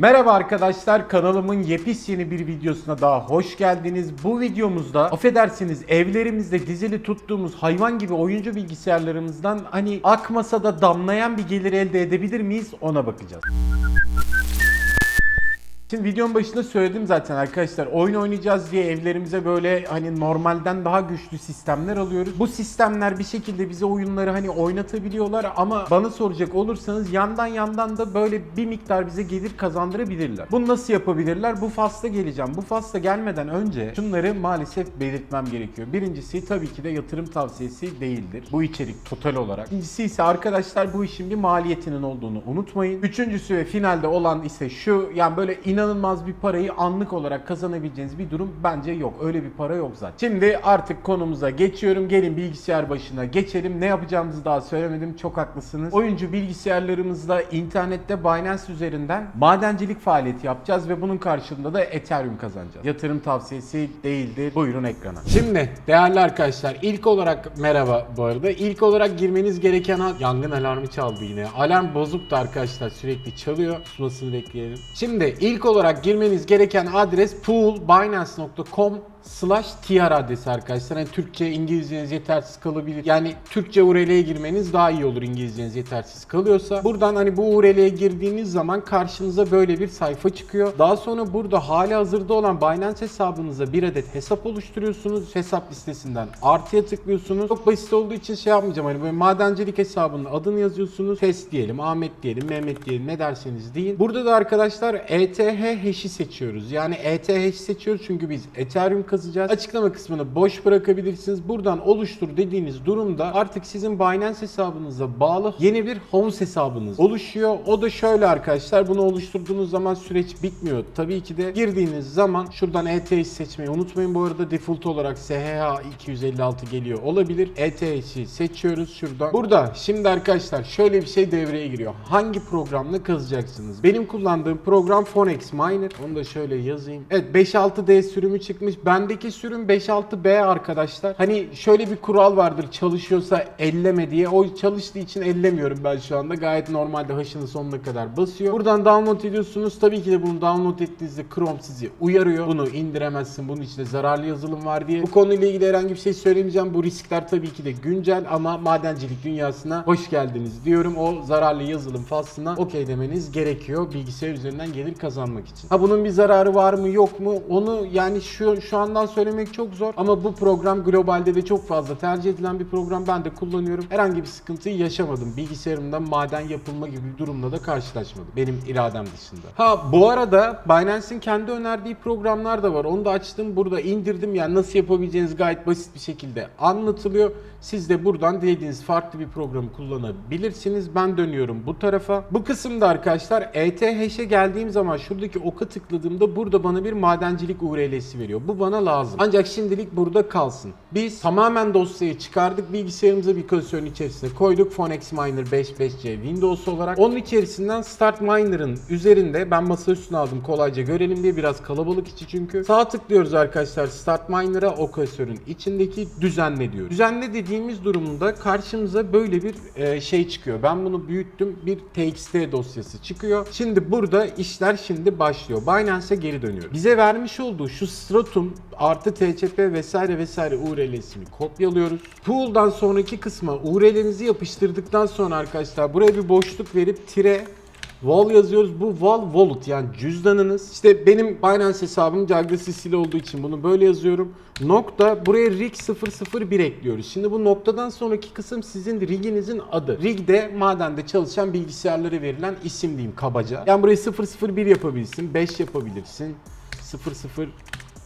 Merhaba arkadaşlar kanalımın yepyeni bir videosuna daha hoş geldiniz. Bu videomuzda affedersiniz evlerimizde dizili tuttuğumuz hayvan gibi oyuncu bilgisayarlarımızdan hani akmasa da damlayan bir gelir elde edebilir miyiz ona bakacağız. Şimdi videonun başında söyledim zaten arkadaşlar oyun oynayacağız diye evlerimize böyle hani normalden daha güçlü sistemler alıyoruz. Bu sistemler bir şekilde bize oyunları hani oynatabiliyorlar ama bana soracak olursanız yandan yandan da böyle bir miktar bize gelir kazandırabilirler. Bunu nasıl yapabilirler? Bu fasla geleceğim. Bu fasla gelmeden önce şunları maalesef belirtmem gerekiyor. Birincisi tabii ki de yatırım tavsiyesi değildir. Bu içerik total olarak. İkincisi ise arkadaşlar bu işin bir maliyetinin olduğunu unutmayın. Üçüncüsü ve finalde olan ise şu yani böyle inanılmaz bir parayı anlık olarak kazanabileceğiniz bir durum bence yok. Öyle bir para yok zaten. Şimdi artık konumuza geçiyorum. Gelin bilgisayar başına geçelim. Ne yapacağımızı daha söylemedim. Çok haklısınız. Oyuncu bilgisayarlarımızda internette Binance üzerinden madencilik faaliyeti yapacağız ve bunun karşılığında da Ethereum kazanacağız. Yatırım tavsiyesi değildir. Buyurun ekrana. Şimdi değerli arkadaşlar ilk olarak merhaba bu arada. İlk olarak girmeniz gereken yangın alarmı çaldı yine. Alarm bozuktu arkadaşlar sürekli çalıyor. Susmasını bekleyelim. Şimdi ilk olarak girmeniz gereken adres poolbinance.com slash tr adresi arkadaşlar. Yani Türkçe, İngilizceniz yetersiz kalabilir. Yani Türkçe URL'ye girmeniz daha iyi olur İngilizceniz yetersiz kalıyorsa. Buradan hani bu URL'ye girdiğiniz zaman karşınıza böyle bir sayfa çıkıyor. Daha sonra burada hali hazırda olan Binance hesabınıza bir adet hesap oluşturuyorsunuz. Hesap listesinden artıya tıklıyorsunuz. Çok basit olduğu için şey yapmayacağım. Hani böyle madencilik hesabının adını yazıyorsunuz. Fes diyelim, Ahmet diyelim, Mehmet diyelim ne derseniz deyin. Burada da arkadaşlar ETH hash'i seçiyoruz. Yani ETH seçiyoruz çünkü biz Ethereum kazacağız. Açıklama kısmını boş bırakabilirsiniz. Buradan oluştur dediğiniz durumda artık sizin Binance hesabınıza bağlı yeni bir havuz hesabınız oluşuyor. O da şöyle arkadaşlar bunu oluşturduğunuz zaman süreç bitmiyor. Tabii ki de girdiğiniz zaman şuradan ETH seçmeyi unutmayın. Bu arada default olarak SHA 256 geliyor olabilir. ETH'i seçiyoruz şuradan. Burada şimdi arkadaşlar şöyle bir şey devreye giriyor. Hangi programla kazacaksınız? Benim kullandığım program Phonex Miner. Onu da şöyle yazayım. Evet 5.6D sürümü çıkmış. Bendeki sürüm 5.6B arkadaşlar. Hani şöyle bir kural vardır. Çalışıyorsa elleme diye. O çalıştığı için ellemiyorum ben şu anda. Gayet normalde haşının sonuna kadar basıyor. Buradan download ediyorsunuz. Tabii ki de bunu download ettiğinizde Chrome sizi uyarıyor. Bunu indiremezsin. Bunun içinde zararlı yazılım var diye. Bu konuyla ilgili herhangi bir şey söylemeyeceğim. Bu riskler tabii ki de güncel ama madencilik dünyasına hoş geldiniz diyorum. O zararlı yazılım faslına okey demeniz gerekiyor. Bilgisayar üzerinden gelir kazanmak için. Ha bunun bir zararı var mı yok mu? Onu yani şu şu andan söylemek çok zor ama bu program globalde de çok fazla tercih edilen bir program. Ben de kullanıyorum. Herhangi bir sıkıntı yaşamadım. Bilgisayarımda maden yapılma gibi bir durumla da karşılaşmadım. Benim iradem dışında. Ha bu arada Binance'in kendi önerdiği programlar da var. Onu da açtım. Burada indirdim. Yani nasıl yapabileceğiniz gayet basit bir şekilde anlatılıyor. Siz de buradan dilediğiniz farklı bir programı kullanabilirsiniz. Ben dönüyorum bu tarafa. Bu kısımda arkadaşlar ETH'e geldiğim zaman şuradaki oka tıkladığımda burada bana bir madencilik URL'si veriyor. Bu bana lazım. Ancak şimdilik burada kalsın. Biz tamamen dosyayı çıkardık. Bilgisayarımıza bir klasörün içerisine koyduk. Phonex Miner 5.5C Windows olarak. Onun içerisinden Start Miner'ın üzerinde ben masa üstüne aldım kolayca görelim diye biraz kalabalık içi çünkü. Sağ tıklıyoruz arkadaşlar Start Miner'a o klasörün içindeki düzenle diyoruz. Düzenle dediğimiz durumda karşımıza böyle bir e, şey çıkıyor. Ben bunu büyüttüm. Bir TXT dosyası çıkıyor. Şimdi burada işler şimdi başlıyor. Binance'e geri dönüyor. Bize vermiş olduğu şu Stratum artı TCP vesaire vesaire URL'sini kopyalıyoruz. Pool'dan sonraki kısma URL'nizi yapıştırdıktan sonra arkadaşlar buraya bir boşluk verip tire Wall yazıyoruz. Bu wall wallet yani cüzdanınız. İşte benim Binance hesabım Sicily olduğu için bunu böyle yazıyorum. Nokta buraya rig 001 ekliyoruz. Şimdi bu noktadan sonraki kısım sizin riginizin adı. Rig de madende çalışan bilgisayarlara verilen isim diyeyim kabaca. Yani burayı 001 yapabilirsin, 5 yapabilirsin. 00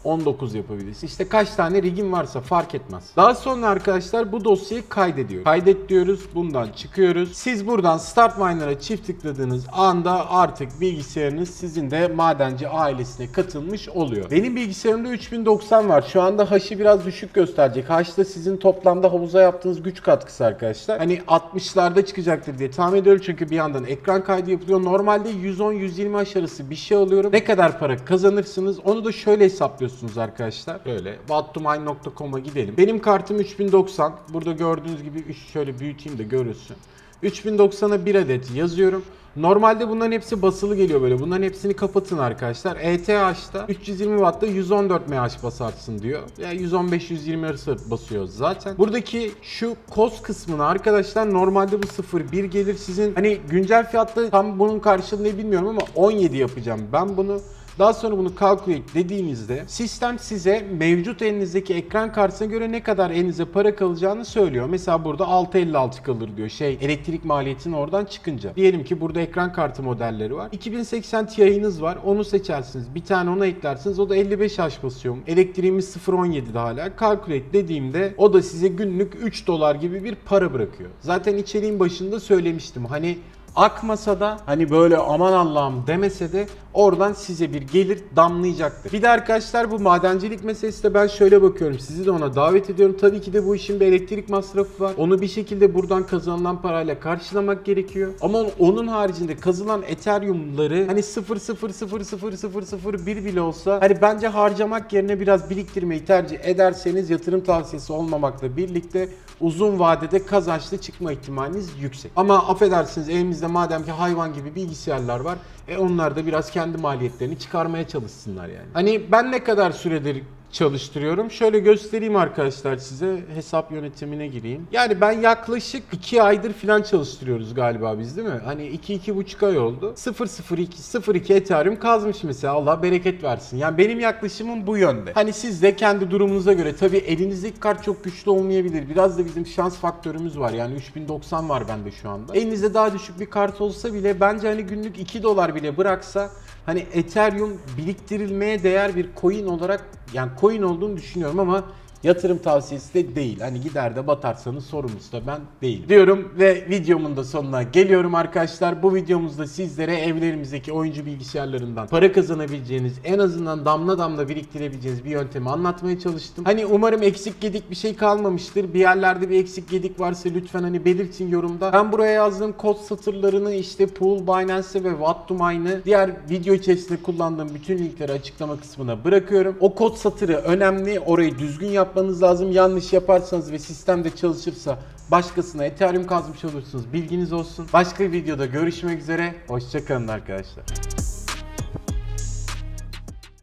19 yapabilirsin. İşte kaç tane rigin varsa fark etmez. Daha sonra arkadaşlar bu dosyayı kaydediyoruz. Kaydet diyoruz. Bundan çıkıyoruz. Siz buradan Start Miner'a çift tıkladığınız anda artık bilgisayarınız sizin de madenci ailesine katılmış oluyor. Benim bilgisayarımda 3090 var. Şu anda haşı biraz düşük gösterecek. Haş da sizin toplamda havuza yaptığınız güç katkısı arkadaşlar. Hani 60'larda çıkacaktır diye tahmin ediyorum çünkü bir yandan ekran kaydı yapılıyor. Normalde 110-120 haş arası bir şey alıyorum. Ne kadar para kazanırsınız onu da şöyle hesaplıyorsunuz arkadaşlar. Böyle whattomine.com'a gidelim. Benim kartım 3090. Burada gördüğünüz gibi şöyle büyüteyim de görürsün. 3090'a bir adet yazıyorum. Normalde bunların hepsi basılı geliyor böyle. Bunların hepsini kapatın arkadaşlar. ETH'da 320 Watt'ta 114 mAh basarsın diyor. Yani 115-120 arası basıyor zaten. Buradaki şu COS kısmına arkadaşlar normalde bu 0.1 gelir. Sizin hani güncel fiyatta tam bunun karşılığı ne bilmiyorum ama 17 yapacağım. Ben bunu daha sonra bunu calculate dediğinizde sistem size mevcut elinizdeki ekran kartına göre ne kadar elinize para kalacağını söylüyor. Mesela burada 6.56 kalır diyor. Şey elektrik maliyetinin oradan çıkınca. Diyelim ki burada ekran kartı modelleri var. 2080 Ti'niz var. Onu seçersiniz. Bir tane ona eklersiniz. O da 55 H basıyor. Elektriğimiz 0.17'de hala. Calculate dediğimde o da size günlük 3 dolar gibi bir para bırakıyor. Zaten içeriğin başında söylemiştim. Hani akmasa da hani böyle aman Allah'ım demese de oradan size bir gelir damlayacaktır. Bir de arkadaşlar bu madencilik meselesi de ben şöyle bakıyorum. Sizi de ona davet ediyorum. Tabii ki de bu işin bir elektrik masrafı var. Onu bir şekilde buradan kazanılan parayla karşılamak gerekiyor. Ama onun haricinde kazılan Ethereum'ları hani 0.0000001 bile olsa hani bence harcamak yerine biraz biriktirmeyi tercih ederseniz yatırım tavsiyesi olmamakla birlikte uzun vadede kazançlı çıkma ihtimaliniz yüksek. Ama affedersiniz elimizde madem ki hayvan gibi bilgisayarlar var e onlar da biraz kendi maliyetlerini çıkarmaya çalışsınlar yani. Hani ben ne kadar süredir çalıştırıyorum. Şöyle göstereyim arkadaşlar size. Hesap yönetimine gireyim. Yani ben yaklaşık 2 aydır falan çalıştırıyoruz galiba biz değil mi? Hani 2-2,5 ay oldu. 0.02 02 Ethereum kazmış mesela. Allah bereket versin. Yani benim yaklaşımım bu yönde. Hani siz de kendi durumunuza göre tabii elinizdeki kart çok güçlü olmayabilir. Biraz da bizim şans faktörümüz var. Yani 3090 var bende şu anda. Elinizde daha düşük bir kart olsa bile bence hani günlük 2 dolar bile bıraksa hani Ethereum biriktirilmeye değer bir coin olarak yani coin olduğunu düşünüyorum ama yatırım tavsiyesi de değil. Hani gider de batarsanız sorumlusu da ben değilim. Diyorum ve videomun da sonuna geliyorum arkadaşlar. Bu videomuzda sizlere evlerimizdeki oyuncu bilgisayarlarından para kazanabileceğiniz, en azından damla damla biriktirebileceğiniz bir yöntemi anlatmaya çalıştım. Hani umarım eksik gedik bir şey kalmamıştır. Bir yerlerde bir eksik gedik varsa lütfen hani belirtin yorumda. Ben buraya yazdığım kod satırlarını işte Pool, Binance ve What to Mine'ı diğer video içerisinde kullandığım bütün linkleri açıklama kısmına bırakıyorum. O kod satırı önemli. Orayı düzgün yapmanız lazım. Yanlış yaparsanız ve sistemde çalışırsa başkasına Ethereum kazmış olursunuz. Bilginiz olsun. Başka bir videoda görüşmek üzere. Hoşçakalın arkadaşlar.